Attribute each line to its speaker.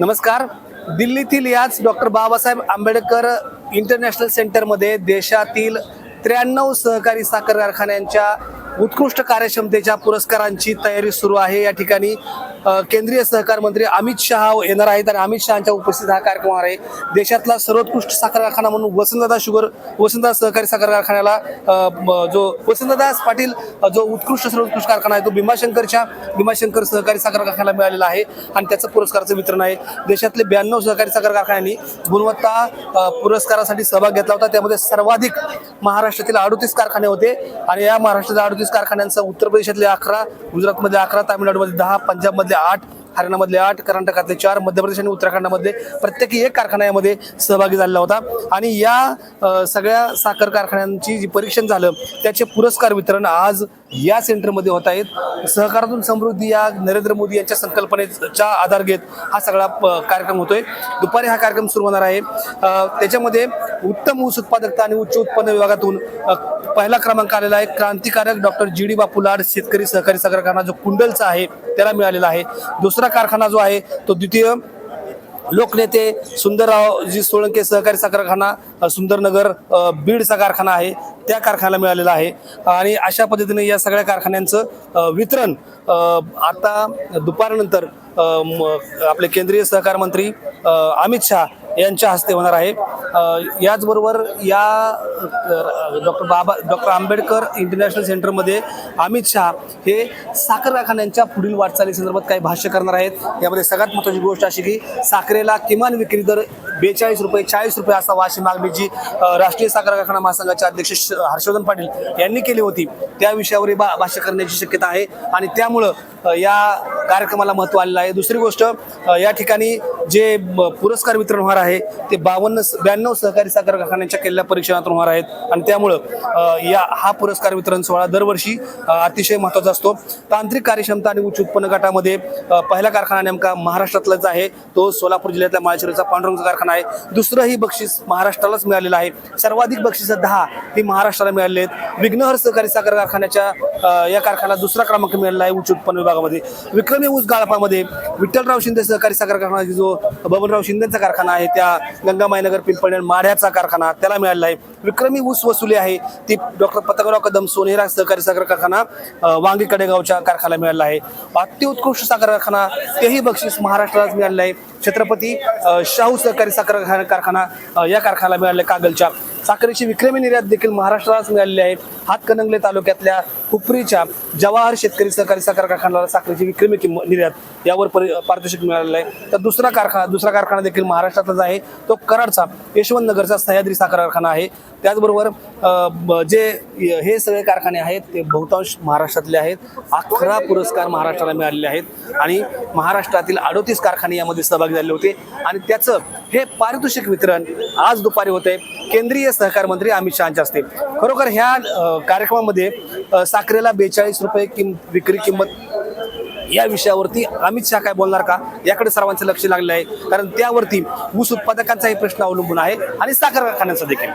Speaker 1: नमस्कार. दिल्लीतील याच डॉक्टर बाबासाहेब आंबेडकर इंटरनॅशनल सेंटरमध्ये देशातील त्र्याण्णव सहकारी साखर कारखान्यांच्या उत्कृष्ट कार्यक्षमतेच्या पुरस्कारांची तयारी सुरू आहे. या ठिकाणी केंद्रीय सहकार मंत्री अमित शहा येणार आहेत आणि अमित शहाच्या उपस्थित हा कार्यक्रम होणार आहे. देशातला सर्वोत्कृष्ट साखर कारखाना म्हणून वसंतदादा शुगर वसंतदादा सहकारी साखर कारखान्याला जो वसंतदास पाटील जो उत्कृष्ट सर्वोत्कृष्ट कारखाना आहे तो भीमाशंकरच्या भीमाशंकर सहकारी साखर कारखान्याला मिळालेला आहे आणि त्याचं पुरस्काराचं वितरण आहे. देशातले ब्याण्णव सहकारी साखर कारखान्यांनी गुणवत्ता पुरस्कारासाठी सहभाग घेतला होता. त्यामध्ये सर्वाधिक महाराष्ट्रातील अडतीस कारखाने होते आणि या महाराष्ट्रातील अडतीस कारखान्यांचा उत्तर प्रदेशातले अकरा गुजरातमध्ये अकरा तामिळनाडूमध्ये दहा पंजाबमधले आठ हरियाणामधले आठ कर्नाटकातले चार मध्य प्रदेश आणि उत्तराखंडमध्ये प्रत्येकी एक कारखाना यामध्ये सहभागी झालेला होता. आणि या सगळ्या साखर कारखान्यांची जी परीक्षण झालं त्याचे पुरस्कार वितरण आज या सेंटरमध्ये होत आहेत. सहकारातून समृद्धी या नरेंद्र मोदी यांच्या संकल्पनेचा आधार घेत हा सगळा प- कार्यक्रम होतोय. दुपारी हा कार्यक्रम सुरू होणार आहे. त्याच्यामध्ये उत्तम ऊस उत्पादकता आणि उच्च उत्पन्न विभागातून पहिला क्रमांक आलेला आहे. क्रांतिकारक डॉक्टर जी डी बापू लाड शेतकरी सहकारी साखर कारखाना जो कुंडलचा आहे त्याला मिळालेला आहे. दुसरा कारखाना जो आहे तो द्वितीय लोकनेते सुंदरराव जी सोळंके सहकारी साखर कारखाना सुंदरनगर बीडचा कारखाना आहे त्या कारखान्याला मिळालेला आहे. आणि अशा पद्धतीने या सगळ्या कारखान्यांचं वितरण आता दुपारनंतर म- आपले केंद्रीय सहकार मंत्री अमित शहा यांच्या हस्ते होणार आहे. याचबरोबर या डॉक्टर बाबा डॉक्टर आंबेडकर इंटरनॅशनल सेंटरमध्ये अमित शहा हे साखर कारखान्यांच्या पुढील वाटचाली संदर्भात काही भाष्य करणार आहेत. यामध्ये सगळ्यात महत्त्वाची गोष्ट अशी की साखरेला किमान विक्री दर बेचाळीस रुपये चाळीस रुपये असा वाशी मागणीची जी राष्ट्रीय साखर कारखाना महासंघाचे अध्यक्ष हर्षवर्धन पाटील यांनी केली होती त्या विषयावरही बा भाष्य करण्याची शक्यता आहे. आणि त्यामुळं या कार्यक्रमाला महत्त्व आलेलं आहे. दुसरी गोष्ट या ठिकाणी जे पुरस्कार वितरण होणार आहे ते बावन्न ब्याण्णव सहकारी साखर कारखान्यांच्या केलेल्या परीक्षणातून होणार आहेत. आणि त्यामुळं या हा पुरस्कार वितरण सोहळा दरवर्षी अतिशय महत्त्वाचा असतो. तांत्रिक कार्यक्षमता आणि उच्च उत्पन्न गटामध्ये पहिला कारखाना नेमका महाराष्ट्रातलाच आहे. तो सोलापूर जिल्ह्यातल्या माळशिरसचा पांडुरंगचा कारखाना आहे. दुसरंही बक्षीस महाराष्ट्रालाच मिळालेलं आहे. सर्वाधिक बक्षीस दहा ही महाराष्ट्राला मिळाले आहेत. विघ्नहर सहकारी साखर कारखान्याच्या या कारखान्याला दुसरा क्रमांक मिळालेला आहे उच्च उत्पन्न विभागामध्ये. विक्रमी ऊस गाळपामध्ये विठ्ठलराव शिंदे सहकारी साखर कारखाना जो बबनराव शिंदेचा कारखाना आहे त्या गंगामाईनगर पिंपळनेर माढ्याचा कारखाना त्याला मिळालेला आहे. विक्रमी ऊस वसुली आहे ती डॉक्टर पतंगराव कदम सोनेरा सहकारी साखर कारखाना वांगी कडेगावच्या कारखान्याला मिळाला आहे. अत्युत्कृष्ट साखर कारखाना तेही बक्षीस महाराष्ट्रालाच मिळालेलं आहे. छत्रपती शाहू सहकारी साखर कारखाना- कारखाना या कारखान्याला मिळाले कागलच्या साखरेची विक्रमी निर्यात देखील महाराष्ट्रालाच मिळालेली आहे. हातकणंगले तालुक्यातल्या हुपरीच्या जवाहर शेतकरी सहकारी साखर कारखान्याला साखरेची विक्रमी किंमत निर्यात यावर परि पारितोषिक मिळालेलं आहे. तर दुसरा कारखाना दुसरा कारखाना देखील महाराष्ट्रातच आहे. तो कराडचा यशवंत नगरचा सह्याद्री साखर कारखाना आहे. त्याचबरोबर जे हे सगळे कारखाने आहेत ते बहुतांश महाराष्ट्रातले आहेत. अकरा पुरस्कार महाराष्ट्राला मिळालेले आहेत. आणि महाराष्ट्रातील अडोतीस कारखाने यामध्ये सहभागी झाले होते. आणि त्याचं हे पारितोषिक वितरण आज दुपारी होते केंद्रीय सहकार मंत्री अमित शहाच्या असते खरोखर ह्या कार्यक्रमामध्ये साखरेला बेचाळीस रुपये किम विक्री किंमत या विषयावरती अमित शहा काय बोलणार का? याकडे सर्वांचं लक्ष लागलं आहे. कारण त्यावरती ऊस उत्पादकांचाही प्रश्न अवलंबून आहे आणि साखर कारखान्यांचा देखील.